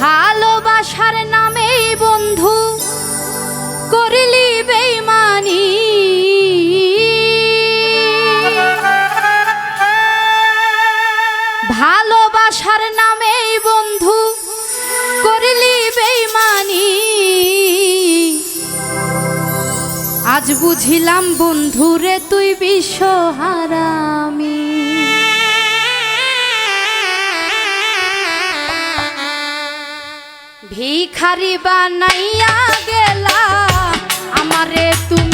ভালোবাসার নামেই বন্ধু করলি বেইমানি। ভালোবাসার নামেই বন্ধু করলি বেইমানি। আজ বুঝিলাম বন্ধুরে তুই বিশ্বহারামি। ভিখারি বানাইয়া গেলা। আমারে তুমি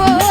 খোঁজ